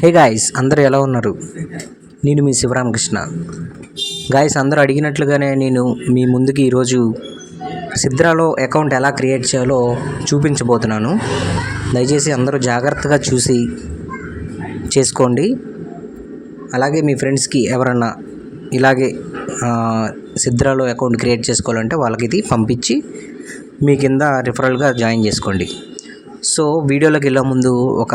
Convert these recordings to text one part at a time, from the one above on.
Hey guys అందరూ ఎలా ఉన్నారు? నేను మీ శివరామకృష్ణ. గాయస్ అందరూ అడిగినట్లుగానే నేను మీ ముందుకి ఈరోజు సిద్రాలో అకౌంట్ ఎలా క్రియేట్ చేయాలో చూపించబోతున్నాను. దయచేసి అందరూ జాగ్రత్తగా చూసి చేసుకోండి. అలాగే మీ ఫ్రెండ్స్కి ఎవరన్నా ఇలాగే సిద్రాలో అకౌంట్ క్రియేట్ చేసుకోవాలంటే వాళ్ళకి ఇది పంపించి మీ కింద రిఫరల్గా జాయిన్ చేసుకోండి. సో వీడియోలోకి వెళ్ళే ముందు ఒక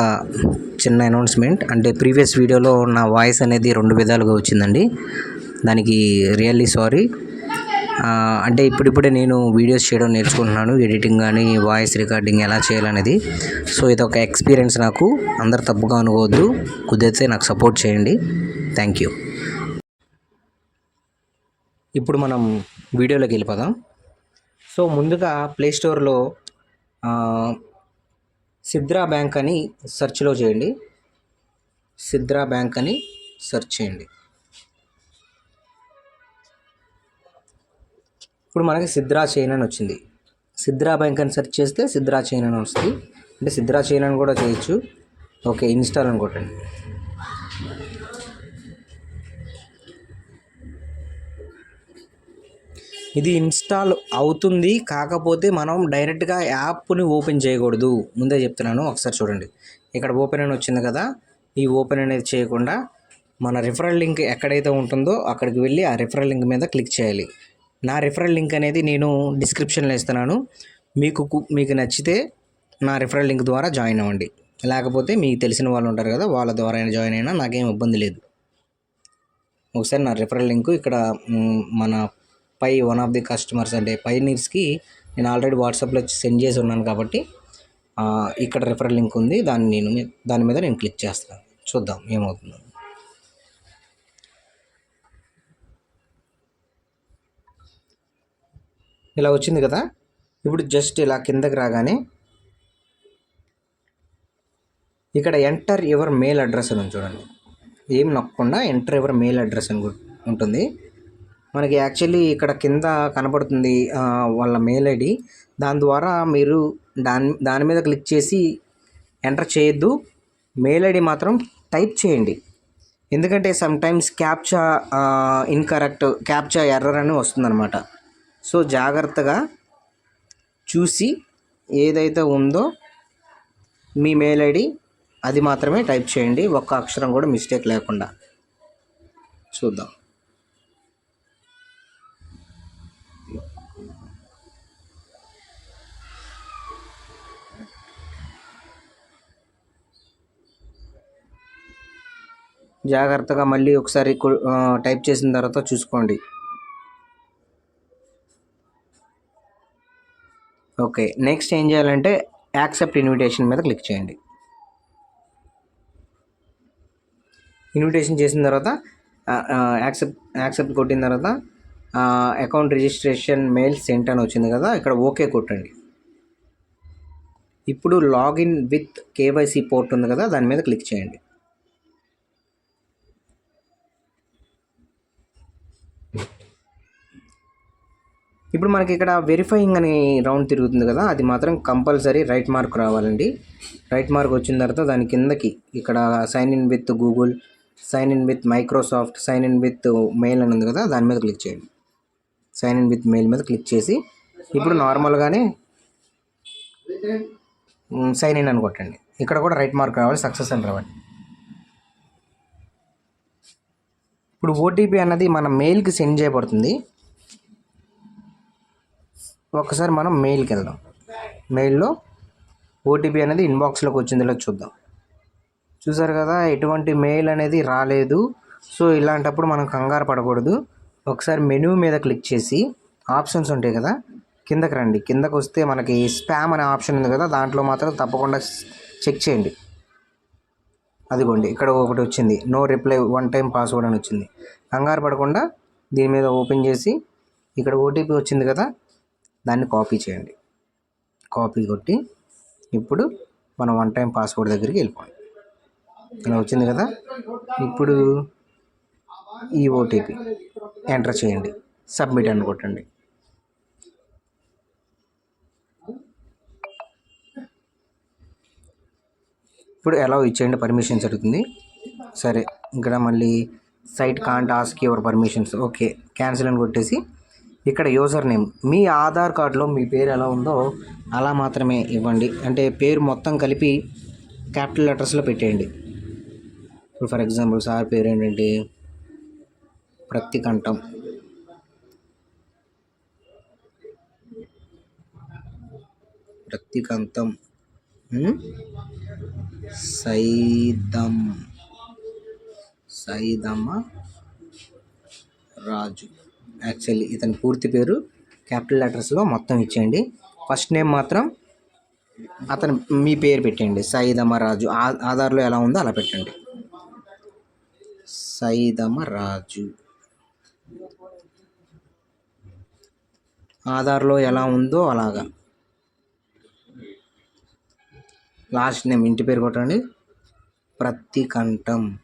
చిన్న అనౌన్స్మెంట్ అంటే ప్రీవియస్ వీడియోలో నా వాయిస్ అనేది రెండు విధాలుగా వచ్చిందండి. దానికి రియల్లీ సారీ అంటే ఇప్పుడిప్పుడే నేను వీడియోస్ చేయడం నేర్చుకుంటున్నాను. ఎడిటింగ్ కానీ వాయిస్ రికార్డింగ్ ఎలా చేయాలనేది. సో ఇది ఒక ఎక్స్పీరియన్స్ నాకు. అందరు తప్పుగా అనుకోవద్దు. కుదిరితే నాకు సపోర్ట్ చేయండి. థ్యాంక్ యూ ఇప్పుడు మనం వీడియోలోకి వెళ్ళిపోదాం. సో ముందుగా ప్లే స్టోర్లో సిద్రా బ్యాంక్ అని సెర్చ్లో చేయండి. సిద్రా బ్యాంక్ అని సెర్చ్ చేయండి. ఇప్పుడు మనకి సిద్రా చైన్ అని వచ్చింది. సిద్రా బ్యాంక్ అని సెర్చ్ చేస్తే సిద్రా చైన్ అని వస్తుంది. అంటే సిద్రా చైన్ అని కూడా చేయొచ్చు. ఓకే ఇన్స్టాల్ అని కొట్టండి ఇది ఇన్స్టాల్ అవుతుంది. కాకపోతే మనం డైరెక్ట్గా యాప్ని ఓపెన్ చేయకూడదు. ముందే చెప్తున్నాను. ఒకసారి చూడండి. ఇక్కడ ఓపెన్ అని వచ్చింది కదా. ఈ ఓపెన్ అనేది చేయకుండా మన రిఫరల్ లింక్ ఎక్కడైతే ఉంటుందో అక్కడికి వెళ్ళి ఆ రిఫరల్ లింక్ మీద క్లిక్ చేయాలి. నా రిఫరల్ లింక్ అనేది నేను డిస్క్రిప్షన్లో ఇస్తున్నాను. మీకు కు- మీకు నచ్చితే నా రిఫరల్ లింక్ ద్వారా జాయిన్ అవ్వండి. లేకపోతే మీకు తెలిసిన వాళ్ళు ఉంటారు కదా వాళ్ళ ద్వారా అయినా జాయిన్ అయినా నాకేం ఇబ్బంది లేదు. ఒకసారి నా రిఫరల్ లింక్ ఇక్కడ మన Pi one of the customers అంటే పైనీర్స్కి నేను ఆల్రెడీ వాట్సాప్లో సెండ్ చేసి ఉన్నాను కాబట్టి ఇక్కడ రిఫర్ లింక్ ఉంది. దాన్ని నేను దాని మీద నేను క్లిక్ చేస్తాను చూద్దాం ఏమవుతుందో. ఇలా వచ్చింది కదా? ఇప్పుడు జస్ట్ ఇలా కిందకి రాగానే ఇక్కడ ఎంటర్ యువర్ మెయిల్ అడ్రస్ అని చూడండి. ఏం నొక్కకుండా ఎంటర్ యువర్ మెయిల్ అడ్రస్ అని ఉంటుంది. మనకి యాక్చువల్లీ ఇక్కడ కింద కనపడుతుంది వాళ్ళ మెయిల్ ఐడి. దాని ద్వారా మీరు దాని దాని మీద క్లిక్ చేసి ఎంటర్ చేయొద్దు. మెయిల్ ఐడి మాత్రం టైప్ చేయండి. ఎందుకంటే sometimes captcha incorrect captcha error అని వస్తుందన్నమాట. సో జాగ్రత్తగా చూసి ఏదైతే ఉందో మీ మెయిల్ ఐడి అది మాత్రమే టైప్ చేయండి. ఒక్క అక్షరం కూడా మిస్టేక్ లేకుండా. చూద్దాం. జాగ్రత్తగా మళ్ళీ ఒకసారి టైప్ చేసిన తర్వాత చూసుకోండి. ఓకే నెక్స్ట్ ఏం చేయాలంటే యాక్సెప్ట్ ఇన్విటేషన్ మీద క్లిక్ చేయండి. ఇన్విటేషన్ చేసిన తర్వాత యాక్సెప్ట్ యాక్సెప్ట్ కొట్టిన తర్వాత అకౌంట్ రిజిస్ట్రేషన్ మెయిల్ సెంట్ అని వచ్చింది కదా ఇక్కడ ఓకే కొట్టండి. ఇప్పుడు లాగిన్ విత్ కేవైసీ పోర్ట్ ఉంది కదా దాని మీద క్లిక్ చేయండి. ఇప్పుడు మనకి ఇక్కడ వెరిఫైయింగ్ అనే రౌండ్ తిరుగుతుంది కదా అది మాత్రం కంపల్సరీ రైట్ మార్క్ రావాలండి. రైట్ మార్క్ వచ్చిన తర్వాత దాని కిందకి ఇక్కడ sign in with Google sign in with Microsoft sign in with mail అని ఉంది కదా దాని మీద క్లిక్ చేయండి. సైన్ ఇన్ విత్ మెయిల్ మీద క్లిక్ చేసి ఇప్పుడు నార్మల్గానే సైన్ ఇన్ అని కొట్టండి. ఇక్కడ కూడా రైట్ మార్క్ రావాలి సక్సెస్ అని రావాలి. ఇప్పుడు ఓటీపీ అన్నది మన మెయిల్కి సెండ్ చేయబడుతుంది. ఒకసారి మనం మెయిల్కి వెళ్దాం. మెయిల్లో ఓటీపీ అనేది ఇన్బాక్స్లోకి వచ్చిందిలో చూద్దాం. చూసారు కదా ఎటువంటి మెయిల్ అనేది రాలేదు. సో ఇలాంటప్పుడు మనం కంగారు పడకూడదు. ఒకసారి మెనూ మీద క్లిక్ చేసి ఆప్షన్స్ ఉంటాయి కదా కిందకి రండి. కిందకు వస్తే మనకి స్పామ్ అనే ఆప్షన్ ఉంది కదా దాంట్లో మాత్రం తప్పకుండా చెక్ చేయండి. అదిగోండి ఇక్కడ ఒకటి వచ్చింది. No reply one time password అని వచ్చింది. కంగారు పడకుండా దీని మీద ఓపెన్ చేసి ఇక్కడ ఓటీపీ వచ్చింది కదా దాన్ని కాపీ చేయండి. కాపీ కొట్టి ఇప్పుడు మనం వన్ టైం పాస్వర్డ్ దగ్గరికి వెళ్ళిపోండి ఇలా వచ్చింది కదా? ఇప్పుడు ఈ ఓటీపీ ఎంటర్ చేయండి. సబ్మిట్ అని కొట్టండి. ఇప్పుడు ఎలా ఇచ్చేయండి పర్మిషన్స్ అడుగుతుంది. సరే ఇక్కడ మళ్ళీ site can't ask your permissions okay cancel అని కొట్టేసి ఇక్కడ యూజర్ నేమ్ మీ ఆధార్ కార్డులో మీ పేరు ఎలా ఉందో అలా మాత్రమే ఇవ్వండి. అంటే పేరు మొత్తం కలిపి క్యాపిటల్ లెటర్స్లో పెట్టేయండి. ఇప్పుడు ఫర్ ఎగ్జాంపుల్ సార్ పేరు ఏంటంటే ప్రత్తికంఠం. ప్రత్తికంతం సైదం సైదమ్మ రాజు. యాక్చువల్లీ ఇతని పూర్తి పేరు క్యాపిటల్ లెటర్స్లో మొత్తం ఇచ్చేయండి. ఫస్ట్ నేమ్ మాత్రం అతను మీ పేరు పెట్టండి. సైదమ్మ రాజు ఆ- ఆధార్లో ఎలా ఉందో అలా పెట్టండి. సైదమ్మ రాజు ఆధార్లో ఎలా ఉందో అలాగా. లాస్ట్ నేమ్ ఇంటి పేరు కొట్టండి. ప్రత్తికంఠం.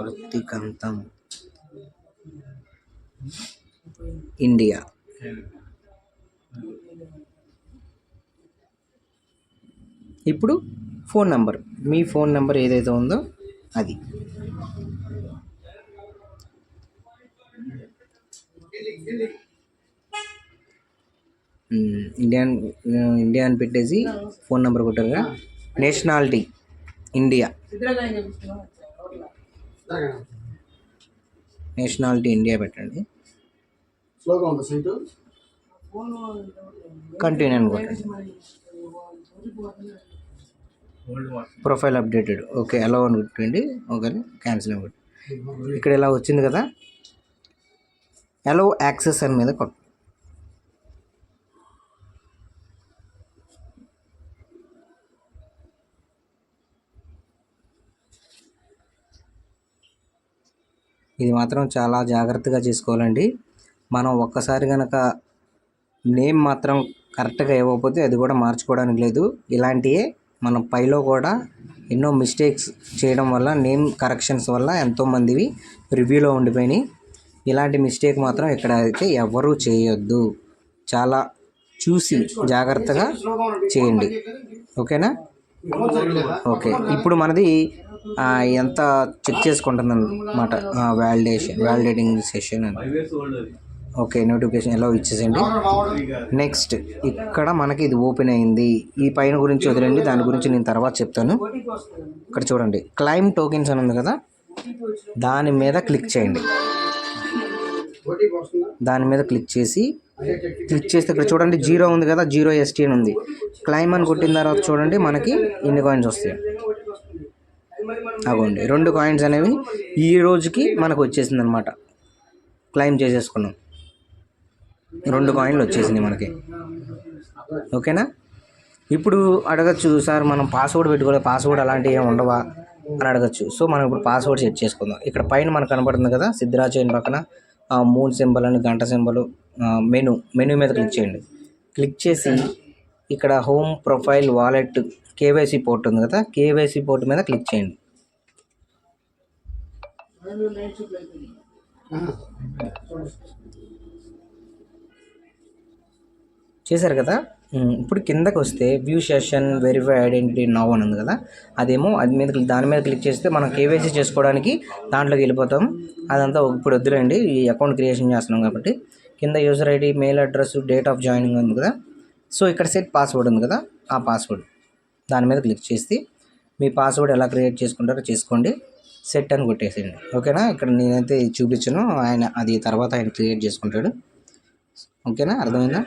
ప్రత్తికంఠం. ఇండియా. ఇప్పుడు ఫోన్ నెంబర్. మీ ఫోన్ నెంబర్ ఏదైతే ఉందో అది. మ్మ్. ఇండియన్ ఇండియా అని పెట్టేసి ఫోన్ నెంబర్ కొట్టారుగా నేషనాలిటీ. ఇండియా. నేషనాలిటీ ఇండియా పెట్టండి. స్లోగా ఉందా సీటు? కంటిన్యూ అనుకోండి ప్రొఫైల్ అప్డేటెడ్ ఓకే ఎలా అని ఓకే క్యాన్సిల్ అనుకోండి ఇక్కడ ఇలా వచ్చింది కదా? ఎలో యాక్సెస్ అని మీద కొట్టు. ఇది మాత్రం చాలా జాగ్రత్తగా చేసుకోవాలండి. మనం ఒక్కసారి కనుక నేమ్ మాత్రం కరెక్ట్గా ఇవ్వకపోతే అది కూడా మార్చుకోవడానికి లేదు. ఇలాంటివే మనం పైలో కూడా ఎన్నో మిస్టేక్స్ చేయడం వల్ల నేమ్ కరెక్షన్స్ వల్ల ఎంతోమందివి రివ్యూలో ఉండిపోయినాయి. ఇలాంటి మిస్టేక్ మాత్రం ఇక్కడ అయితే ఎవరూ చేయొద్దు. చాలా చూసి జాగ్రత్తగా చేయండి. ఓకేనా? ఓకే. ఇప్పుడు మనది ఎంత చెక్ చేసుకుంటుంది అనమాట వ్యాలిడేషన్ వ్యాలిడేటింగ్ సెషన్ అని. ఓకే నోటిఫికేషన్ ఎలా ఇచ్చేసేయండి? నెక్స్ట్ ఇక్కడ మనకి ఇది ఓపెన్ అయింది. ఈ పైన గురించి వదిలేండి దాని గురించి నేను తర్వాత చెప్తాను. ఇక్కడ చూడండి క్లైమ్ టోకెన్స్ అని ఉంది కదా? దాని మీద క్లిక్ చేయండి. దాని మీద క్లిక్ చేసి క్లిక్ చేస్తే ఇక్కడ చూడండి జీరో ఉంది కదా జీరో ఎస్టీ అని ఉంది. క్లైమ్ అని కొట్టిన తర్వాత చూడండి మనకి ఇన్ని కాయిన్స్ వస్తాయి? అగోండి రెండు కాయిన్స్ అనేవి ఈ రోజుకి మనకు వచ్చేసింది అనమాట క్లైమ్ చేసేసుకున్నాం. రెండు కాయిన్లు వచ్చేసింది మనకి. ఓకేనా? ఇప్పుడు అడగచ్చు సార్ మనం పాస్వర్డ్ పెట్టుకోవాలి పాస్వర్డ్ అలాంటివి ఏమి ఉండవా అని అడగచ్చు. సో మనం ఇప్పుడు పాస్వర్డ్ సెట్ చేసుకుందాం. ఇక్కడ పైన మనకు కనబడుతుంది కదా సిద్ధరాజ్ చైన్ పక్కన మూన్ సింబల్ అని గంట సింబల్ మెను మెను మీద క్లిక్ చేయండి. క్లిక్ చేసి ఇక్కడ home profile wallet KYC port ఉంది కదా కేవైసీ పోర్ట్ మీద క్లిక్ చేయండి. చేశారు కదా? ఇప్పుడు కిందకు వస్తే view session verify identity now అని ఉంది కదా? అదేమో అది మీద దాని మీద క్లిక్ చేస్తే మనం కేవైసీ చేసుకోవడానికి దాంట్లోకి వెళ్ళిపోతాం. అదంతా ఇప్పుడు వద్దులేండి ఈ అకౌంట్ క్రియేషన్ చేస్తున్నాం కాబట్టి. కింద user ID mail address date of joining ఉంది కదా? సో ఇక్కడ సెట్ పాస్వర్డ్ ఉంది కదా? ఆ పాస్వర్డ్ దాని మీద క్లిక్ చేసి మీ పాస్వర్డ్ ఎలా క్రియేట్ చేసుకుంటారో చేసుకోండి. సెట్ అని కొట్టేసేయండి. ఓకేనా? ఇక్కడ నేనైతే చూపించను. ఆయన అది తర్వాత ఆయన క్రియేట్ చేసుకుంటాడు. ఓకేనా? అర్థమైందా?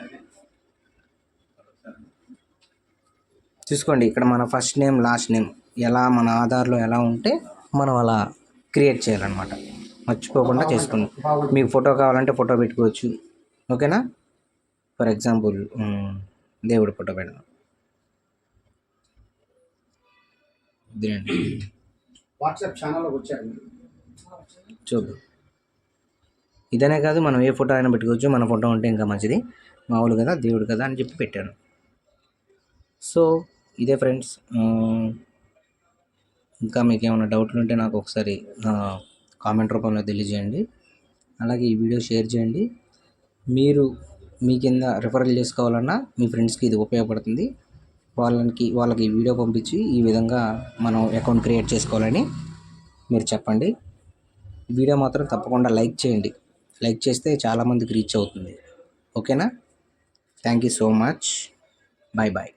చూసుకోండి ఇక్కడ మన ఫస్ట్ నేమ్ లాస్ట్ నేమ్ ఎలా మన ఆధార్లో ఎలా ఉంటే మనం అలా క్రియేట్ చేయాలన్నమాట. మర్చిపోకుండా చేసుకోండి. మీకు ఫోటో కావాలంటే ఫోటో పెట్టుకోవచ్చు. ఓకేనా? ఫర్ ఎగ్జాంపుల్ దేవుడి ఫోటో పెడదాం. వాట్సాప్ ఛానల్లోకి వచ్చారు. చూద్దాం. ఇదనే కాదు మనం ఏ ఫోటో అయినా పెట్టుకోవచ్చు. మన ఫోటో ఉంటే ఇంకా మంచిది. మామూలు కదా దేవుడు కదా అని చెప్పి పెట్టాను. సో ఇదే ఫ్రెండ్స్ ఇంకా మీకు ఏమైనా డౌట్లు ఉంటే నాకు ఒకసారి కామెంట్ రూపంలో తెలియజేయండి. అలాగే ఈ వీడియో షేర్ చేయండి. మీరు మీ కింద రిఫరల్ చేసుకోవాలన్నా మీ ఫ్రెండ్స్కి ఇది ఉపయోగపడుతుంది. వాళ్ళకి వాళ్ళకి వీడియో పంపించి ఈ విధంగా మనం అకౌంట్ క్రియేట్ చేసుకోవాలని మీరు చెప్పండి. వీడియో మాత్రం తప్పకుండా లైక్ చేయండి. లైక్ చేస్తే చాలామందికి రీచ్ అవుతుంది. ఓకేనా? Thank you so much bye bye